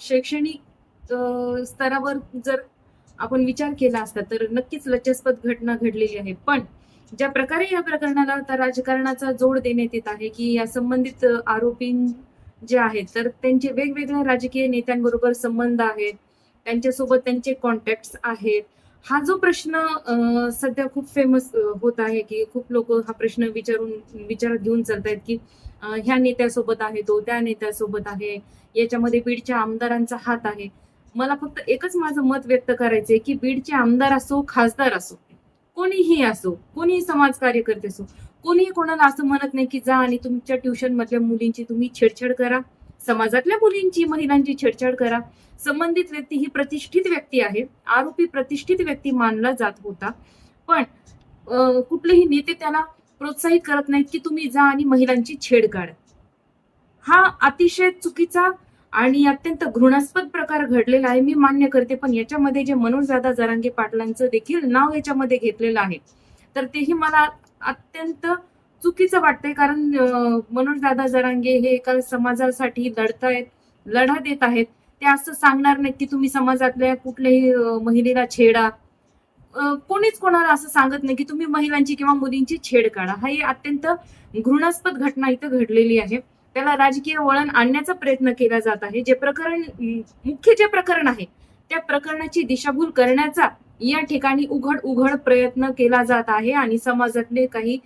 शैक्षणिक स्तरावर जर आपण विचार केला असता तर नक्कीच लज्जास्पद घटना घडलेली आहे. पण ज्या प्रकारे या प्रकरणाला आता राजकारणाचा जोड देण्यात येत आहे की या संबंधित आरोपी जे आहेत तर त्यांचे वेगवेगळ्या राजकीय नेत्यांबरोबर संबंध आहेत त्यांच्यासोबत त्यांचे कॉन्टॅक्ट आहेत. हा जो प्रश्न सध्या खूप फेमस होत आहे की खूप लोक हा प्रश्न विचारून विचारात घेऊन चालतायत की ह्या नेत्यासोबत आहे तो त्या नेत्यासोबत आहे याच्यामध्ये बीडच्या आमदारांचा हात आहे. मला फक्त एकच माझं मत व्यक्त करायचंय की बीडचे आमदार असो खासदार असो कोणीही असो कोणीही समाज कार्यकर्ते असो कोणीही कोणाला असं म्हणत नाही की जा आणि तुमच्या ट्युशन मधल्या मुलींची तुम्ही छेडछाड करा समाजातल्या मुलींची महिलांची छेडछाड करा. संबंधित व्यक्ती ही प्रतिष्ठित व्यक्ती आहे. आरोपी प्रतिष्ठित व्यक्ती मानला जात होता. पण अं, कुठलेही नेते त्याला प्रोत्साहित करत नाहीत की तुम्ही जा आणि महिलांची छेड काढा. हा अतिशय चुकीचा आणि अत्यंत घृणास्पद प्रकार घडलेला आहे. मी मान्य करते पण याच्यामध्ये जे मनोज दादा जरांगे पाटलांचं देखील नाव याच्यामध्ये घेतलेलं आहे. तर तेही मला अत्यंत चुकीचं वाटतंय कारण अं, मनोज दादा जरांगे हे एका समाजासाठी लढतायत लढा देत आहेत. ते असं सांगणार नाहीत की तुम्ही समाजातल्या कुठल्याही महिलेला छेडा. कोणीच कोणाला असं सांगत नाही की तुम्ही महिलांची किंवा मुलींची छेड काढा. हा ही अत्यंत घृणास्पद घटना इथं घडलेली आहे. त्याला राजकीय वळण आणण्याचा प्रयत्न केला जात आहे. जे प्रकरण मुख्य जे प्रकरण आहे त्या प्रकरणाची दिशाभूल करण्याचा या ठिकाणी उघड उघड प्रयत्न केला जात आहे. आणि समाजातले काही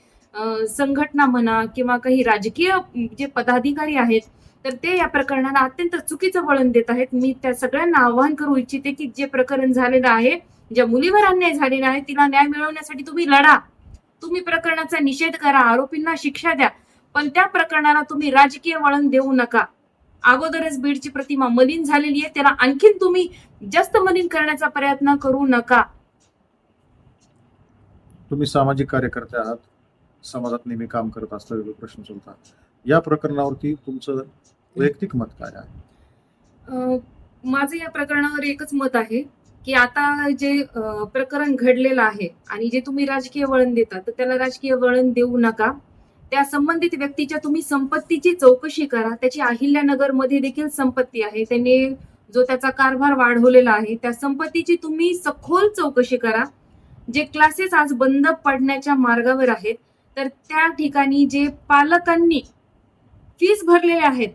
संघटना म्हणा किंवा काही राजकीय जे पदाधिकारी आहेत तर ते या प्रकरणाला अत्यंत चुकीचं वळण देत आहेत. मी त्या सगळ्यांना आवाहन करू इच्छिते की जे प्रकरण झालेलं आहे ज्या मुलीवर अन्याय झालेला आहे तिला न्याय मिळवण्यासाठी तुम्ही लढा. तुम्ही प्रकरणाचा निषेध करा आरोपींना शिक्षा द्या पण त्या प्रकरणाला तुम्ही राजकीय वळण देऊ नका. अगोदरच बीडची प्रतिमा मलिन झालेली आहे त्याला आणखीन तुम्ही जास्त मलिन करण्याचा प्रयत्न करू नका. तुम्ही सामाजिक कार्यकर्ते आहात. समाजात नेहमी काम करत असता वेगळे प्रश्न सोडतात. या प्रकरणावरती तुमचं वैयक्तिक मत काय आहे? माझं या प्रकरणावर एकच मत आहे की आता जे प्रकरण घडलेलं आहे आणि जे तुम्ही राजकीय वळण देता तर त्याला राजकीय वळण देऊ नका. त्या संबंधित व्यक्तीच्या तुम्ही संपत्तीची चौकशी करा. त्याची अहिल्यानगरमध्ये देखील संपत्ती आहे. त्यांनी जो त्याचा कारभार वाढवलेला आहे त्या संपत्तीची तुम्ही सखोल चौकशी करा. जे क्लासेस आज बंद पडण्याच्या मार्गावर आहेत तर त्या ठिकाणी जे पालकांनी फीस भरलेले आहेत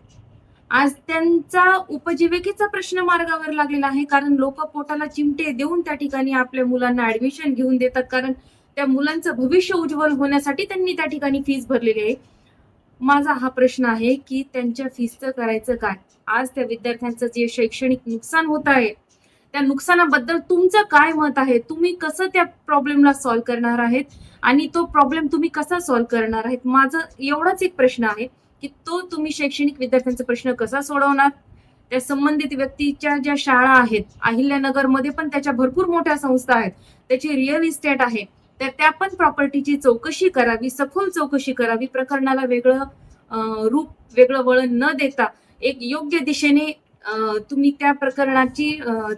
आज त्यांचा उपजीविकेचा प्रश्न मार्गावर लागलेला आहे. कारण लोक पोटाला चिमटे देऊन त्या ठिकाणी आपल्या मुलांना ऍडमिशन घेऊन देतात. कारण त्या मुलांचं भविष्य उज्ज्वल होण्यासाठी त्यांनी त्या ठिकाणी फीस भरलेली आहे माझा हा प्रश्न आहे की त्यांच्या फीसचं करायचं काय? आज त्या विद्यार्थ्यांचं जे शैक्षणिक नुकसान होत आहे त्या नुकसानाबद्दल तुमचं काय मत आहे? तुम्ही कसं त्या प्रॉब्लेमला सॉल्व्ह करणार आहेत? आणि तो प्रॉब्लेम तुम्ही कसा सॉल्व्ह करणार आहेत? माझं एवढाच एक प्रश्न आहे की तो तुम्ही शैक्षणिक विद्यार्थ्यांचा प्रश्न कसा सोडवणार? त्या संबंधित व्यक्तीच्या ज्या शाळा आहेत अहिल्यानगरमध्ये पण त्याच्या भरपूर मोठ्या संस्था आहेत. त्याची रिअल इस्टेट आहे. तर त्या पण प्रॉपर्टीची चौकशी करावी सखोल चौकशी करावी प्रकरणाला वेगळं रूप वेगळं वळण न देता एक योग्य दिशेने तुम्ही त्या प्रकरणाची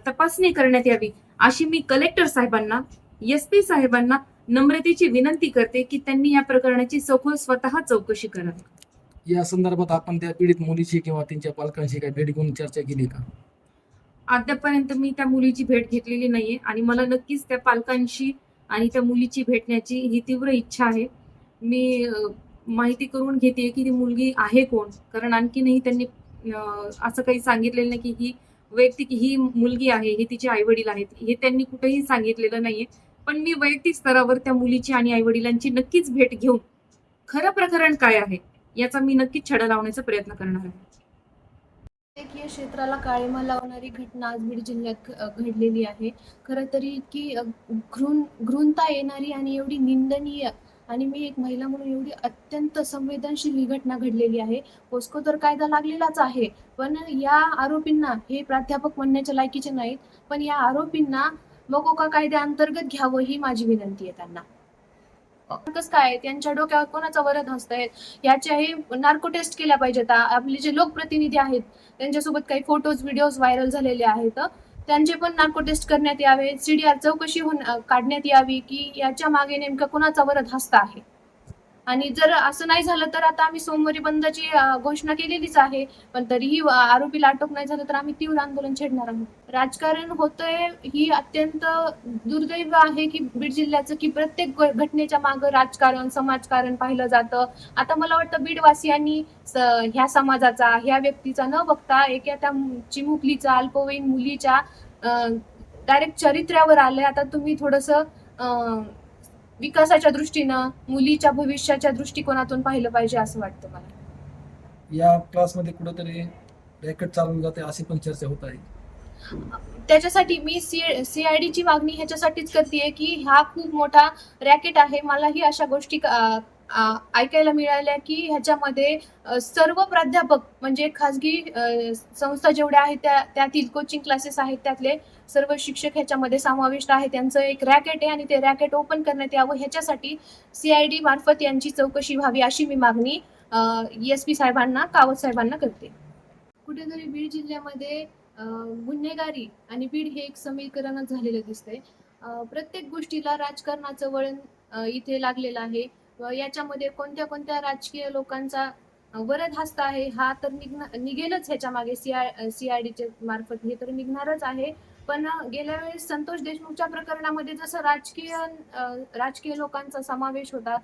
तपासणी करण्यात यावी. अशी मी कलेक्टर साहेबांना एस पी साहेबांना नम्रतेची विनंती करते की त्यांनी या प्रकरणाची सखोल स्वतः चौकशी करावी या संदर्भात आपण त्या पीडित मुलीची किंवा त्यांच्या पालकांशी काही भेट घेऊन चर्चा केली का? अद्यापर्यंत मी त्या मुलीची भेट घेतलेली नाहीये आणि मला नक्कीच त्या पालकांशी आणि त्या मुलीची भेटण्याची ही तीव्र इच्छा आहे. मी माहिती करून घेते की ती मुलगी आहे कोण? कारण आणखीनही त्यांनी असं काही सांगितलेलं नाही की ही वैयक्तिक ही मुलगी आहे हे तिचे आई वडील आहेत हे त्यांनी कुठेही सांगितलेलं नाहीये पण मी वैयक्तिक स्तरावर त्या मुलीची आणि आई वडिलांची नक्कीच भेट घेऊन खरं प्रकरण काय आहे याचा मी नक्कीच छडा लावण्याचा प्रयत्न करणार आहे. वैद्यकीय क्षेत्राला काळीमा लावणारी घटना आज बीड जिल्ह्यात घडलेली आहे. खरं तरी इतकी घृण घृणता येणारी आणि एवढी निंदनीय आणि मी एक महिला म्हणून एवढी अत्यंत संवेदनशील ही घटना घडलेली आहे. पोस्को तर कायदा लागलेलाच आहे. पण या आरोपींना हे प्राध्यापक म्हणण्याच्या लायकीचे नाहीत पण या आरोपींना मकोका कायद्याअंतर्गत घ्यावं ही माझी विनंती आहे त्यांना. कसं काय? त्यांच्या डोक्यावर कोणाचा वरद हसतायत याच्याही नार्को टेस्ट केल्या पाहिजेत. आपले जे लोकप्रतिनिधी आहेत त्यांच्यासोबत काही फोटोज व्हिडिओज व्हायरल झालेले आहेत. त्यांचे पण नार्को टेस्ट करण्यात यावे. सीडीआर चौकशी होऊन काढण्यात यावी की याच्या मागे नेमका कुणाचा वरद हस्त आहे? आणि जर असं नाही झालं तर आता आम्ही सोमवारी बंदची घोषणा केलेलीच आहे. पण तरीही आरोपीला अटक नाही झालं तर आम्ही तीव्र आंदोलन छेडणार आहोत. राजकारण होतंय ही अत्यंत दुर्दैव आहे की बीड जिल्ह्याचं की प्रत्येक घ- घटनेच्या मागं राजकारण समाजकारण पाहिलं जातं. आता मला वाटतं बीडवासियांनी स- ह्या समाजाचा ह्या व्यक्तीचा न बघता एका त्या चिमुकलीचा अल्पवयीन मुलीच्या डायरेक्ट चरित्र्यावर आलंय. आता तुम्ही थोडस विकासाच्या दृष्टीनं मुलीच्या भविष्याच्या दृष्टिकोनातून पाहिलं पाहिजे असं वाटतं मला. या क्लासमध्ये कुठेतरी रॅकेट चालवलं जाते अशी पण चर्चा होत आहे. त्याच्यासाठी मी सी सीआयडीची मागणी ह्याच्यासाठीच करते की हा खूप मोठा रॅकेट आहे. मलाही अशा गोष्टी ऐकायला मिळाल्या की ह्याच्यामध्ये सर्व प्राध्यापक म्हणजे खाजगी संस्था जेवढ्या आहेत त्या त्यातील कोचिंग क्लासेस आहेत त्यातले सर्व शिक्षक ह्याच्यामध्ये समाविष्ट आहे त्यांचं एक रॅकेट आहे आणि ते रॅकेट ओपन करण्यात यावं ह्याच्यासाठी सीआयडी मार्फत यांची चौकशी व्हावी अशी मी मागणी एस पी साहेबांना कावत साहेबांना करते. कुठेतरी बीड जिल्ह्यामध्ये गुन्हेगारी आणि बीड हे एक समीकरणच झालेलं दिसतंय. प्रत्येक गोष्टीला राजकारणाचं वळण इथे लागलेलं आहे. व याच्यामध्ये कोणत्या कोणत्या राजकीय लोकांचा वरद हस्त आहे हा तर निघणार निघेलच ह्याच्या मागे सीआय सीआयडीच्या मार्फत हे तर निघणारच आहे. पण गेल्या वेळेस संतोष देशमुखच्या प्रकरणामध्ये जसं राजकीय राजकीय लोकांचा समावेश होता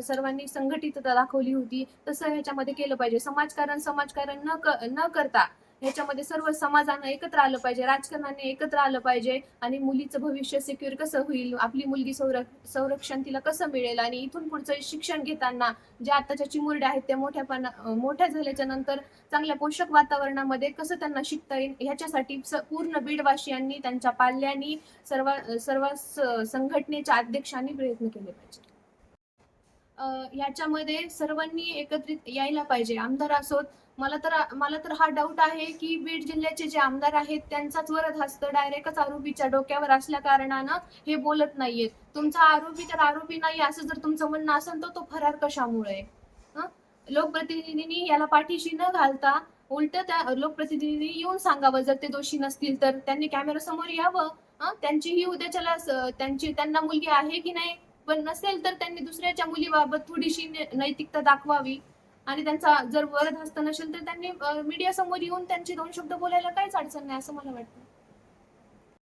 सर्वांनी संघटितता दाखवली होती तसं ह्याच्यामध्ये केलं पाहिजे. समाजकारण समाजकारण न क न करता ह्याच्यामध्ये सर्व समाजानं एकत्र आलं पाहिजे राजकारणाने एकत्र आलं पाहिजे आणि मुलीचं भविष्य सिक्युअर कसं होईल आपली मुलगी संरक्षण तिला कसं मिळेल आणि इथून पुढचं शिक्षण घेताना ज्या आताच्या चिमुरड्या आहेत त्या मोठ्यापणा मोठ्या झाल्याच्यानंतर चांगल्या पोषक वातावरणामध्ये कसं त्यांना शिकता येईल ह्याच्यासाठी पूर्ण बीडवासियांनी त्यांच्या पाल्यांनी सर्व सर्व संघटनेच्या अध्यक्षांनी प्रयत्न केले पाहिजे. अं, सर्वांनी एकत्रित यायला पाहिजे. आमदार असोत मला तर मला तर हा डाऊट आहे की बीड जिल्ह्याचे जे आमदार आहेत त्यांचाच वरद हस्त. डायरेक्टच आरोपीच्या डोक्यावर असल्या कारणानं हे बोलत नाहीयेत. तुमचा आरोपी तर आरोपी नाही असं जर तुमचं म्हणणं असेल तर तो फरार कशामुळे लोकप्रतिनिधींनी याला पाठीशी न घालता उलट त्या लोकप्रतिनिधींनी येऊन सांगावं. जर ते दोषी नसतील तर त्यांनी कॅमेरा समोर यावं. त्यांचीही उद्याच्याला त्यांची त्यांना मुलगी आहे की नाही? पण नसेल तर त्यांनी दुसऱ्याच्या मुलीबाबत थोडीशी नैतिकता दाखवावी. आणि त्यांचा जर वरद हस्त नसेल तर त्यांनी मीडिया समोर येऊन त्यांचे दोन शब्द बोलायला काहीच अडचण नाही असं मला वाटतं.